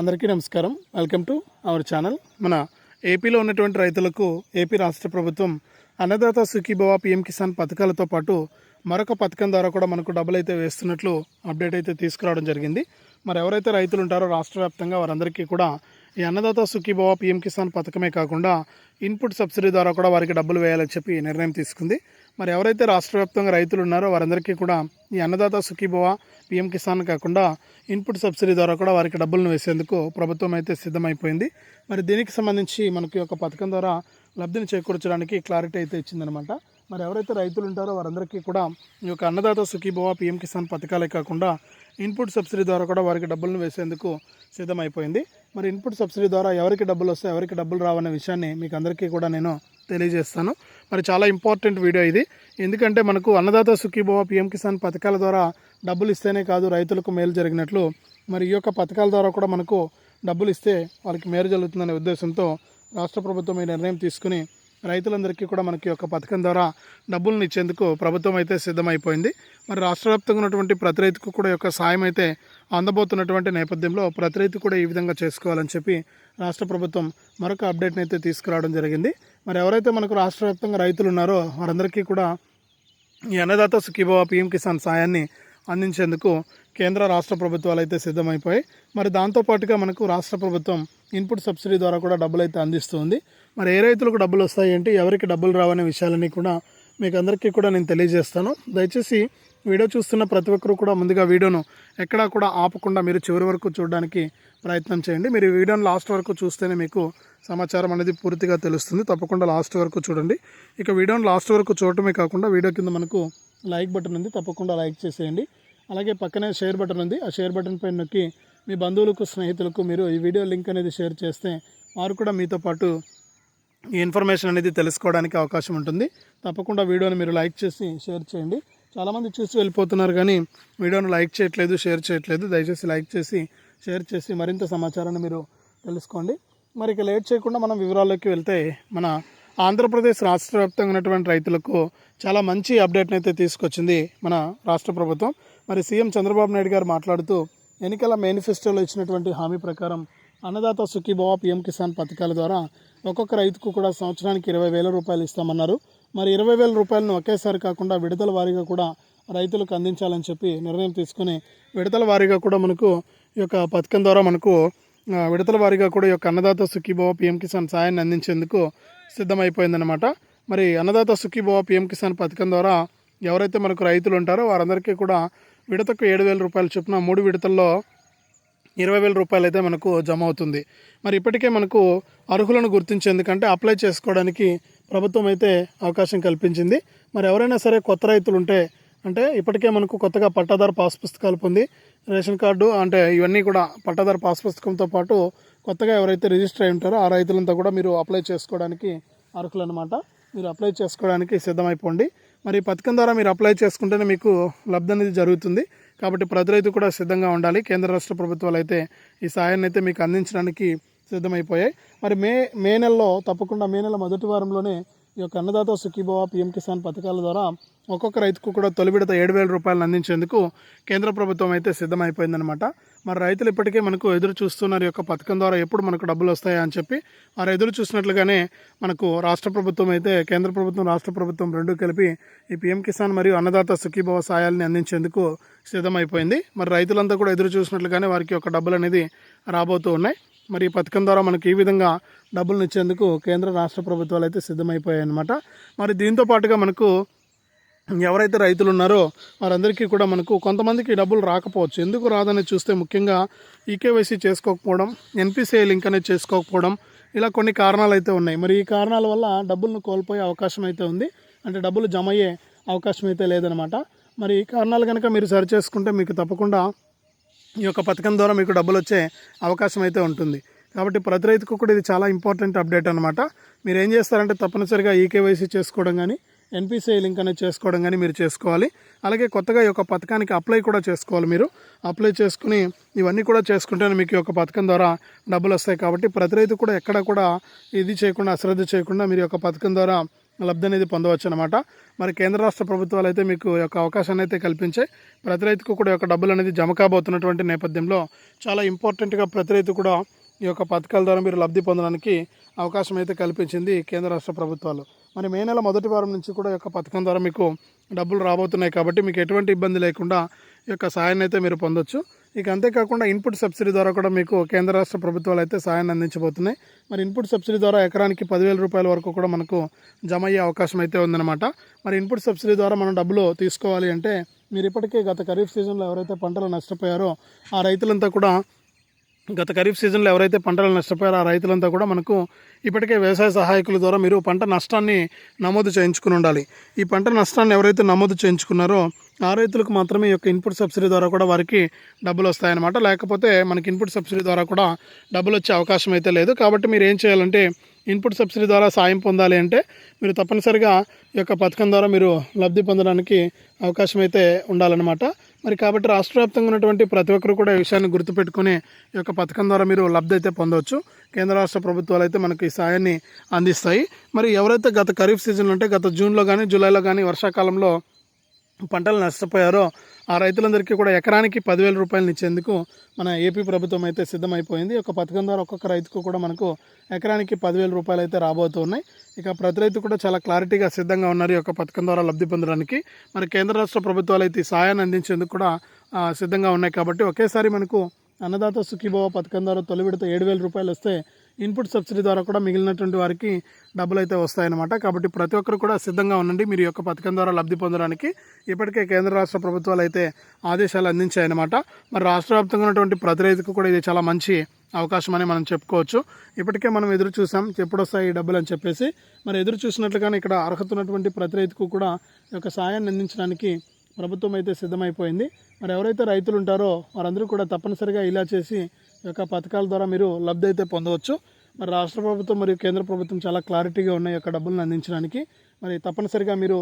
అందరికీ నమస్కారం. Welcome to our channel మన ఏపీలో ఉన్నటువంటి రైతులకు ఏపీ రాష్ట్ర ప్రభుత్వం అన్నదాత సుఖీభవ పిఎం కిసాన్ పథకాలతో పాటు మరొక పథకం ద్వారా కూడా మనకు డబ్బులు అయితే వేస్తున్నట్లు అప్డేట్ అయితే తీసుకురావడం జరిగింది. మరి ఎవరైతే రైతులు ఉంటారో రాష్ట్ర వ్యాప్తంగా వారందరికీ కూడా ఈ అన్నదాత సుఖీభవ పిఎం కిసాన్ పథకమే కాకుండా ఇన్పుట్ సబ్సిడీ ద్వారా కూడా వారికి డబ్బులు వేయాలని చెప్పి నిర్ణయం తీసుకుంది. మరి ఎవరైతే రాష్ట్ర వ్యాప్తంగా రైతులు ఉన్నారో వారందరికీ కూడా ఈ అన్నదాత సుఖీభవ పిఎం కిసాన్ కాకుండా ఇన్పుట్ సబ్సిడీ ద్వారా కూడా వారికి డబ్బులను వేసేందుకు ప్రభుత్వం అయితే సిద్ధమైపోయింది. మరి దీనికి సంబంధించి మనకి ఒక పథకం ద్వారా లబ్ధిని చేకూర్చడానికి క్లారిటీ అయితే ఇచ్చిందనమాట మరి ఎవరైతే రైతులు ఉంటారో వారందరికీ కూడా ఈ యొక్క అన్నదాత సుఖీభవ పిఎం కిసాన్ పథకాలే కాకుండా ఇన్పుట్ సబ్సిడీ ద్వారా కూడా వారికి డబ్బులను వేసేందుకు సిద్ధమైపోయింది. మరి ఇన్పుట్ సబ్సిడీ ద్వారా ఎవరికి డబ్బులు వస్తాయి ఎవరికి డబ్బులు రావనే విషయాన్ని మీకు అందరికీ కూడా నేను తెలియజేస్తాను. మరి చాలా ఇంపార్టెంట్ వీడియో ఇది. ఎందుకంటే మనకు అన్నదాత సుఖీభవ పిఎం కిసాన్ పథకాల ద్వారా డబ్బులు ఇస్తేనే కాదు రైతులకు మేలు జరిగినట్లు. మరి ఈ యొక్క పథకాల ద్వారా కూడా మనకు డబ్బులు ఇస్తే వాళ్ళకి మేలు జరుగుతుందనే ఉద్దేశంతో రాష్ట్ర ప్రభుత్వం ఈ నిర్ణయం తీసుకుని రైతులందరికీ కూడా మనకి యొక్క పథకం ద్వారా డబ్బులను ఇచ్చేందుకు ప్రభుత్వం అయితే సిద్ధమైపోయింది. మరి రాష్ట్ర వ్యాప్తంగా ఉన్నటువంటి ప్రతి రైతుకు కూడా యొక్క సాయం అయితే అందబోతున్నటువంటి నేపథ్యంలో ప్రతి రైతు కూడా ఈ విధంగా చేసుకోవాలని చెప్పి రాష్ట్ర ప్రభుత్వం మరొక అప్డేట్ని అయితే తీసుకురావడం జరిగింది. మరి ఎవరైతే మనకు రాష్ట్ర వ్యాప్తంగా రైతులు ఉన్నారో వారందరికీ కూడా ఈ అన్నదాత సుఖీభవ పీఎం కిసాన్ సాయాన్ని అందించేందుకు కేంద్ర రాష్ట్ర ప్రభుత్వాలు అయితే సిద్ధమైపోయాయి. మరి దాంతోపాటుగా మనకు రాష్ట్ర ప్రభుత్వం ఇన్పుట్ సబ్సిడీ ద్వారా కూడా డబ్బులు అయితే అందిస్తుంది. మరి ఏ రైతులకు డబ్బులు వస్తాయి ఏంటి? ఎవరికి డబ్బులు రావనే విషయాలన్నీ కూడా మీకు అందరికీ కూడా నేను తెలియజేస్తాను. దయచేసి వీడియో చూస్తున్న ప్రతి ఒక్కరు కూడా ముందుగా వీడియోను ఎక్కడా కూడా ఆపకుండా మీరు చివరి వరకు చూడడానికి ప్రయత్నం చేయండి. మీరు వీడియోను లాస్ట్ వరకు చూస్తేనే మీకు సమాచారం అనేది పూర్తిగా తెలుస్తుంది. తప్పకుండా లాస్ట్ వరకు చూడండి. ఇక వీడియోను లాస్ట్ వరకు చూడటమే కాకుండా వీడియో కింద మనకు లైక్ బటన్ ఉంది. తప్పకుండా లైక్ చేసేయండి. అలాగే పక్కనే షేర్ బటన్ ఉంది. ఆ షేర్ బటన్ పైన నొక్కి మీ బంధువులకు స్నేహితులకు మీరు ఈ వీడియో లింక్ అనేది షేర్ చేస్తే వారు కూడా మీతో పాటు ఈ ఇన్ఫర్మేషన్ అనేది తెలుసుకోవడానికి అవకాశం ఉంటుంది. తప్పకుండా వీడియోని మీరు లైక్ చేసి షేర్ చేయండి. చాలామంది చూసి వెళ్ళిపోతున్నారు కానీ వీడియోను లైక్ చేయట్లేదు షేర్ చేయట్లేదు. దయచేసి లైక్ చేసి షేర్ చేసి మరింత సమాచారాన్ని మీరు తెలుసుకోండి. మరి ఇక లేట్ చేయకుండా మనం వివరాల్లోకి వెళ్తే మన ఆంధ్రప్రదేశ్ రాష్ట్ర వ్యాప్తంగా ఉన్నటువంటి రైతులకు చాలా మంచి అప్డేట్ని అయితే తీసుకొచ్చింది మన రాష్ట్ర ప్రభుత్వం. మరి సీఎం చంద్రబాబు నాయుడు గారు మాట్లాడుతూ ఎన్నికల మేనిఫెస్టోలో ఇచ్చినటువంటి హామీ ప్రకారం అన్నదాత సుఖీభవ పిఎం కిసాన్ పథకాల ద్వారా ఒక్కొక్క రైతుకు కూడా సంవత్సరానికి ఇరవై వేల రూపాయలు ఇస్తామన్నారు. మరి ఇరవై వేల రూపాయలను ఒకేసారి కాకుండా విడతల వారీగా కూడా రైతులకు అందించాలని చెప్పి నిర్ణయం తీసుకుని విడతల వారీగా కూడా మనకు ఈ యొక్క పథకం ద్వారా మనకు విడతల వారీగా కూడా ఈ యొక్క అన్నదాత సుఖీభవ పిఎం కిసాన్ సాయాన్ని అందించేందుకు సిద్ధమైపోయిందనమాట మరి అన్నదాత సుఖీభవ పిఎం కిసాన్ పథకం ద్వారా ఎవరైతే మనకు రైతులు ఉంటారో వారందరికీ కూడా విడతకు ఏడు వేల రూపాయలు చొప్పున మూడు విడతల్లో ఇరవై వేల రూపాయలు అయితే మనకు జమ అవుతుంది. మరి ఇప్పటికే మనకు అర్హులను గుర్తించేందుకంటే అప్లై చేసుకోవడానికి ప్రభుత్వం అయితే అవకాశం కల్పించింది. మరి ఎవరైనా సరే కొత్త రైతులు ఉంటే అంటే ఇప్పటికే మనకు కొత్తగా పట్టాదారు పాస్ పుస్తకాలు పొంది రేషన్ కార్డు అంటే ఇవన్నీ కూడా పట్టాదారు పాస్ పుస్తకంతో పాటు కొత్తగా ఎవరైతే రిజిస్టర్ అయి ఉంటారో ఆ రైతులంతా కూడా మీరు అప్లై చేసుకోవడానికి అర్హులు అనమాట మీరు అప్లై చేసుకోవడానికి సిద్ధమైపోండి. మరి ఈ పథకం ద్వారా మీరు అప్లై చేసుకుంటేనే మీకు లబ్ధి అనేది జరుగుతుంది. కాబట్టి ప్రతి రైతు కూడా సిద్ధంగా ఉండాలి. కేంద్ర రాష్ట్ర ప్రభుత్వాలు అయితే ఈ సాయాన్ని అయితే మీకు అందించడానికి సిద్ధమైపోయాయి. మరి మే మే నెలలో తప్పకుండా మే నెల మొదటి వారంలోనే ఈ యొక్క అన్నదాత సుఖీభవ పిఎం కిసాన్ పథకాల ద్వారా ఒక్కొక్క రైతుకు కూడా తొలి విడత ఏడు వేల రూపాయలు అందించేందుకు కేంద్ర ప్రభుత్వం అయితే సిద్ధమైపోయిందనమాట మరి రైతులు ఇప్పటికే మనకు ఎదురు చూస్తున్నారు యొక్క పథకం ద్వారా ఎప్పుడు మనకు డబ్బులు వస్తాయా అని చెప్పి. వారు ఎదురు చూసినట్లుగానే మనకు రాష్ట్ర ప్రభుత్వం అయితే కేంద్ర ప్రభుత్వం రాష్ట్ర ప్రభుత్వం రెండు కలిపి ఈ పిఎం కిసాన్ మరియు అన్నదాత సుఖీభవ సాయాల్ని అందించేందుకు సిద్ధమైపోయింది. మరి రైతులంతా కూడా ఎదురు చూసినట్లుగానే వారికి ఒక డబ్బులు అనేది రాబోతూ ఉన్నాయి. మరి ఈ పథకం ద్వారా మనకి ఈ విధంగా డబ్బులను ఇచ్చేందుకు కేంద్ర రాష్ట్ర ప్రభుత్వాలు అయితే సిద్ధమైపోయాయి అనమాట మరి దీంతో పాటుగా మనకు ఎవరైతే రైతులు ఉన్నారో వారందరికీ కూడా మనకు కొంతమందికి డబ్బులు రాకపోవచ్చు. ఎందుకు రాదని చూస్తే ముఖ్యంగా ఈకేవైసీ చేసుకోకపోవడం ఎన్పిసిఐ లింక్ అనేది చేసుకోకపోవడం ఇలా కొన్ని కారణాలు అయితే ఉన్నాయి. మరి ఈ కారణాల వల్ల డబ్బులను కోల్పోయే అవకాశం అయితే ఉంది. అంటే డబ్బులు జమ అయ్యే అవకాశం అయితే లేదనమాట మరి ఈ కారణాలు కనుక మీరు సరి చేసుకుంటే మీకు తప్పకుండా ఈ యొక్క పథకం ద్వారా మీకు డబ్బులు వచ్చే అవకాశం అయితే ఉంటుంది. కాబట్టి ప్రతి రైతుకు కూడా ఇది చాలా ఇంపార్టెంట్ అప్డేట్ అనమాట మీరు ఏం చేస్తారంటే తప్పనిసరిగా ఈకేవైసీ చేసుకోవడం కానీ ఎన్పిసిఐ లింక్ అనేది చేసుకోవడం కానీ మీరు చేసుకోవాలి. అలాగే కొత్తగా ఈ యొక్క పథకానికి అప్లై కూడా చేసుకోవాలి మీరు. అప్లై చేసుకుని ఇవన్నీ కూడా చేసుకుంటేనే మీకు ఈ యొక్క పథకం ద్వారా డబ్బులు వస్తాయి. కాబట్టి ప్రతి రైతు కూడా ఎక్కడ కూడా ఇది చేయకుండా అశ్రద్ధ చేయకుండా మీరు ఈ యొక్క పథకం ద్వారా లబ్ధి అనేది పొందవచ్చు అనమాట మరి కేంద్ర రాష్ట్ర ప్రభుత్వాలు అయితే మీకు యొక్క అవకాశాన్ని అయితే కల్పించాయి ప్రతి రైతుకు కూడా యొక్క డబ్బులు అనేది జమ కాబోతున్నటువంటి నేపథ్యంలో చాలా ఇంపార్టెంట్గా ప్రతి రైతు కూడా ఈ యొక్క పథకాల ద్వారా మీరు లబ్ధి పొందడానికి అవకాశం అయితే కల్పించింది కేంద్ర రాష్ట్ర ప్రభుత్వాలు. మరి మే నెల మొదటి వారం నుంచి కూడా యొక్క పథకం ద్వారా మీకు డబ్బులు రాబోతున్నాయి కాబట్టి మీకు ఎటువంటి ఇబ్బంది లేకుండా ఈ యొక్క సహాయాన్ని అయితే మీరు పొందొచ్చు. ఇక అంతేకాకుండా ఇన్పుట్ సబ్సిడీ ద్వారా కూడా మీకు కేంద్ర రాష్ట్ర ప్రభుత్వాలు అయితే సహాయాన్ని అందించబోతున్నాయి. మరి ఇన్పుట్ సబ్సిడీ ద్వారా ఎకరానికి పదివేల రూపాయల వరకు కూడా మనకు జమ అయ్యే అవకాశం అయితే ఉందన్నమాట. మరి ఇన్పుట్ సబ్సిడీ ద్వారా మనం డబ్బులు తీసుకోవాలి అంటే మీరు ఇప్పటికే గత ఖరీఫ్ సీజన్లో ఎవరైతే పంటలు నష్టపోయారో ఆ రైతులంతా కూడా గత ఖరీఫ్ సీజన్లో ఎవరైతే పంటలు నష్టపోయారో ఆ రైతులంతా కూడా మనకు ఇప్పటికే వ్యవసాయ సహాయకుల ద్వారా మీరు పంట నష్టాన్ని నమోదు చేయించుకుని ఉండాలి. ఈ పంట నష్టాన్ని ఎవరైతే నమోదు చేయించుకున్నారో ఆ రైతులకు మాత్రమే ఈ యొక్క ఇన్పుట్ సబ్సిడీ ద్వారా కూడా వారికి డబ్బులు వస్తాయన్నమాట. లేకపోతే మనకి ఇన్పుట్ సబ్సిడీ ద్వారా కూడా డబ్బులు వచ్చే అవకాశం అయితే లేదు. కాబట్టి మీరు ఏం చేయాలంటే ఇన్పుట్ సబ్సిడీ ద్వారా సాయం పొందాలి అంటే మీరు తప్పనిసరిగా ఈ యొక్క పథకం ద్వారా మీరు లబ్ధి పొందడానికి అవకాశం అయితే ఉండాలన్నమాట. మరి కాబట్టి రాష్ట్ర వ్యాప్తంగా ఉన్నటువంటి ప్రతి ఒక్కరు కూడా ఈ విషయాన్ని గుర్తుపెట్టుకుని ఈ యొక్క పథకం ద్వారా మీరు లబ్ధి అయితే పొందవచ్చు. కేంద్ర రాష్ట్ర ప్రభుత్వాలు అయితే మనకి ఈ సాయాన్ని అందిస్తాయి. మరి ఎవరైతే గత ఖరీఫ్ సీజన్లో అంటే గత జూన్లో కానీ జూలైలో కానీ వర్షాకాలంలో పంటలు నష్టపోయారో ఆ రైతులందరికీ కూడా ఎకరానికి పదివేల రూపాయలు ఇచ్చేందుకు మన ఏపీ ప్రభుత్వం అయితే సిద్ధమైపోయింది. ఒక పథకం ద్వారా ఒక్కొక్క రైతుకు కూడా మనకు ఎకరానికి పదివేల రూపాయలు అయితే రాబోతున్నాయి ఇక ప్రతి రైతు కూడా చాలా క్లారిటీగా సిద్ధంగా ఉన్నారు ఈ యొక్క పథకం ద్వారా లబ్ధి పొందడానికి. మరి కేంద్ర రాష్ట్ర ప్రభుత్వాలు అయితే ఈ సాయాన్ని అందించేందుకు కూడా సిద్ధంగా ఉన్నాయి. కాబట్టి ఒకేసారి మనకు అన్నదాత సుఖీభవ పథకం ద్వారా తొలి విడత ఏడు వేల రూపాయలు వస్తే ఇన్పుట్ సబ్సిడీ ద్వారా కూడా మిగిలినటువంటి వారికి డబ్బులు అయితే వస్తాయన్నమాట. కాబట్టి ప్రతి ఒక్కరు కూడా సిద్ధంగా ఉండండి. మీరు యొక్క పథకం ద్వారా లబ్ధి పొందడానికి ఇప్పటికే కేంద్ర రాష్ట్ర ప్రభుత్వాలు అయితే ఆదేశాలు అందించాయన్నమాట. మరి రాష్ట్ర వ్యాప్తంగా ఉన్నటువంటి ప్రతి రైతుకు కూడా ఇది చాలా మంచి అవకాశం అని మనం చెప్పుకోవచ్చు. ఇప్పటికే మనం ఎదురు చూసాం ఎప్పుడొస్తాయి ఈ డబ్బులు అని చెప్పేసి. మరి ఎదురు చూసినట్లుగానే ఇక్కడ అర్హత ఉన్నటువంటి ప్రతి రైతుకు కూడా ఈ యొక్క సాయాన్ని అందించడానికి ప్రభుత్వం అయితే సిద్ధమైపోయింది. మరి ఎవరైతే రైతులు ఉంటారో వారందరూ కూడా తప్పనిసరిగా ఇలా చేసి యొక్క పథకాల ద్వారా మీరు లబ్ధి అయితే పొందవచ్చు. మరి రాష్ట్ర ప్రభుత్వం మరియు కేంద్ర ప్రభుత్వం చాలా క్లారిటీగా ఉన్నాయి యొక్క డబ్బులను అందించడానికి. మరి తప్పనిసరిగా మీరు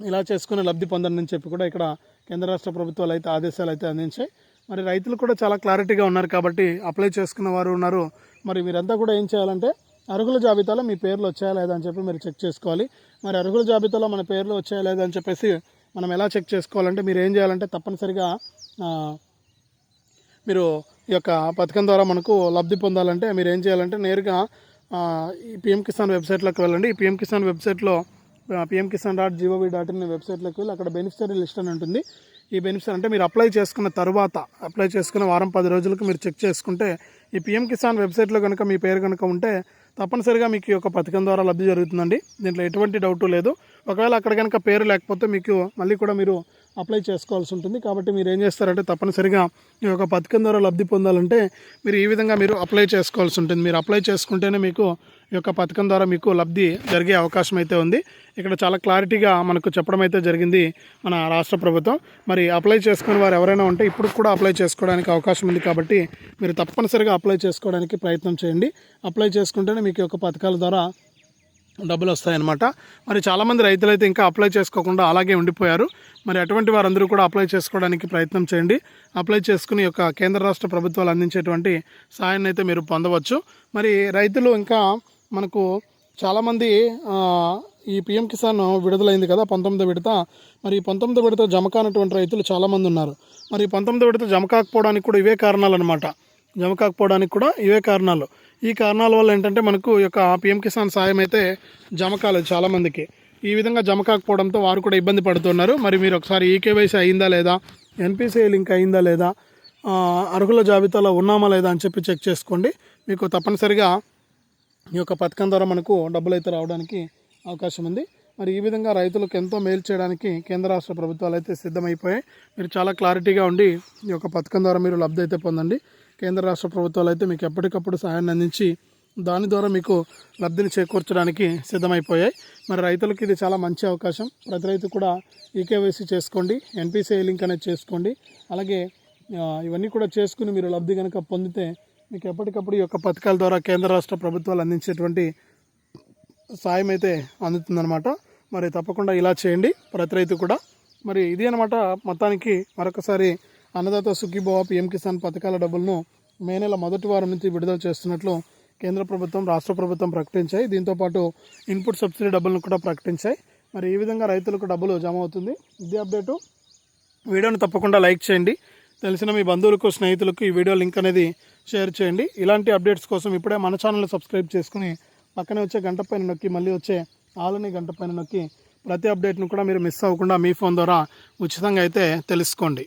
ఇలా చేసుకుని లబ్ధి పొందండి అని చెప్పి కూడా ఇక్కడ కేంద్ర రాష్ట్ర ప్రభుత్వాలు అయితే ఆదేశాలు అయితే అందించాయి. మరి రైతులు కూడా చాలా క్లారిటీగా ఉన్నారు కాబట్టి అప్లై చేసుకున్న వారు ఉన్నారు. మరి మీరంతా కూడా ఏం చేయాలంటే అర్హుల జాబితాలో మీ పేర్లు వచ్చాయా లేదా అని చెప్పి మీరు చెక్ చేసుకోవాలి. మరి అర్హుల జాబితాలో మన పేర్లు వచ్చాయా లేదా అని చెప్పేసి మనం ఎలా చెక్ చేసుకోవాలంటే మీరు ఏం చేయాలంటే తప్పనిసరిగా మీరు ఈ యొక్క పథకం ద్వారా మనకు లబ్ధి పొందాలంటే మీరు ఏం చేయాలంటే నేరుగా ఈ పిఎం కిసాన్ వెబ్సైట్లోకి వెళ్ళండి. ఈ పిఎం కిసాన్ వెబ్సైట్లో PM Kisan dot GOV dot in వెబ్సైట్లోకి వెళ్ళి అక్కడ బెనిఫిషరీ లిస్ట్ అని ఉంటుంది. ఈ బెనిఫిషరీ అంటే మీరు అప్లై చేసుకున్న తర్వాత అప్లై చేసుకున్న వారం పది రోజులకు మీరు చెక్ చేసుకుంటే ఈ పిఎం కిసాన్ వెబ్సైట్లో కనుక మీ పేరు కనుక ఉంటే తప్పనిసరిగా మీకు ఈ యొక్క పథకం ద్వారా లబ్ధి జరుగుతుందండి. దీంట్లో ఎటువంటి డౌట్ లేదు. ఒకవేళ అక్కడ కనుక పేరు లేకపోతే మీకు మళ్ళీ కూడా మీరు అప్లై చేసుకోవాల్సి ఉంటుంది. కాబట్టి మీరు ఏం చేస్తారంటే తప్పనిసరిగా ఈ యొక్క పథకం ద్వారా లబ్ధి పొందాలంటే మీరు ఈ విధంగా మీరు అప్లై చేసుకోవాల్సి ఉంటుంది. మీరు అప్లై చేసుకుంటేనే మీకు ఈ యొక్క పథకం ద్వారా మీకు లబ్ధి జరిగే అవకాశం అయితే ఉంది. ఇక్కడ చాలా క్లారిటీగా మనకు చెప్పడం అయితే జరిగింది మన రాష్ట్ర ప్రభుత్వం. మరి అప్లై చేసుకుని వారు ఎవరైనా ఉంటే ఇప్పుడు కూడా అప్లై చేసుకోవడానికి అవకాశం ఉంది కాబట్టి మీరు తప్పనిసరిగా అప్లై చేసుకోవడానికి ప్రయత్నం చేయండి. అప్లై చేసుకుంటేనే మీకు ఈ యొక్క పథకాల ద్వారా డబ్బులు వస్తాయన్నమాట మరి చాలామంది రైతులు అయితే ఇంకా అప్లై చేసుకోకుండా అలాగే ఉండిపోయారు. మరి అటువంటి వారందరూ కూడా అప్లై చేసుకోవడానికి ప్రయత్నం చేయండి. అప్లై చేసుకుని యొక్క కేంద్ర రాష్ట్ర ప్రభుత్వాలు అందించేటువంటి సాయాన్ని అయితే మీరు పొందవచ్చు. మరి రైతులు ఇంకా మనకు చాలామంది ఈ పిఎం కిసాన్ విడుదలైంది కదా పంతొమ్మిది విడత. మరి పంతొమ్మిది విడత జమ కానటువంటి రైతులు చాలామంది ఉన్నారు. మరి పంతొమ్మిది విడత జమ కాకపోవడానికి కూడా ఇవే కారణాలు అనమాట జమ కాకపోవడానికి కూడా ఇవే కారణాలు. ఈ కారణాల వల్ల ఏంటంటే మనకు ఈ యొక్క పిఎం కిసాన్ సాయం అయితే జమ కాలేదు చాలామందికి ఈ విధంగా జమ కాకపోవడంతో వారు కూడా ఇబ్బంది పడుతున్నారు. మరి మీరు ఒకసారి ఈకేవైసీ అయిందా లేదా? ఎన్పిసిఐ లింక్ అయిందా లేదా? అర్హుల జాబితాలో ఉన్నామా లేదా అని చెప్పి చెక్ చేసుకోండి. మీకు తప్పనిసరిగా ఈ యొక్క పథకం ద్వారా మనకు డబ్బులు అయితే రావడానికి అవకాశం ఉంది. మరి ఈ విధంగా రైతులకు ఎంతో మేలు చేయడానికి కేంద్ర రాష్ట్ర ప్రభుత్వాలు అయితే సిద్ధమైపోయాయి. మీరు చాలా క్లారిటీగా ఉండి ఈ యొక్క పథకం ద్వారా మీరు లబ్ధి అయితే పొందండి. కేంద్ర రాష్ట్ర ప్రభుత్వాలు అయితే మీకు ఎప్పటికప్పుడు సహాయాన్ని అందించి దాని ద్వారా మీకు లబ్ధిని చేకూర్చడానికి సిద్ధమైపోయాయి. మరి రైతులకు ఇది చాలా మంచి అవకాశం. ప్రతి రైతు కూడా ఈకేవైసీ చేసుకోండి ఎన్పిసిఐ లింక్ అనేది చేసుకోండి. అలాగే ఇవన్నీ కూడా చేసుకుని మీరు లబ్ధి కనుక పొందితే మీకు ఎప్పటికప్పుడు ఈ యొక్క పథకాల ద్వారా కేంద్ర రాష్ట్ర ప్రభుత్వాలు అందించేటువంటి సాయం అయితే అందుతుందన్నమాట. మరి తప్పకుండా ఇలా చేయండి ప్రతి రైతు కూడా. మరి ఇది అనమాట మొత్తానికి మరొకసారి అన్నదాత సుఖీభవ పిఎం కిసాన్ పథకాల డబ్బులను మే నెల మొదటి వారం నుంచి విడుదల చేస్తున్నట్లు కేంద్ర ప్రభుత్వం రాష్ట్ర ప్రభుత్వం ప్రకటించాయి. దీంతోపాటు ఇన్పుట్ సబ్సిడీ డబ్బులను కూడా ప్రకటించాయి. మరి ఈ విధంగా రైతులకు డబ్బులు జమ అవుతుంది. ఇది అప్డేటు. వీడియోను తప్పకుండా లైక్ చేయండి. తెలిసిన మీ బంధువులకు స్నేహితులకు ఈ వీడియో లింక్ అనేది షేర్ చేయండి. ఇలాంటి అప్డేట్స్ కోసం ఇప్పుడే మన ఛానల్ని సబ్స్క్రైబ్ చేసుకుని పక్కనే వచ్చే గంట పైన నొక్కి మళ్ళీ వచ్చే ఆలని గంట పైన నొక్కి ప్రతి అప్డేట్ను కూడా మీరు మిస్ అవ్వకుండా మీ ఫోన్ ద్వారా ఉచితంగా అయితే తెలుసుకోండి.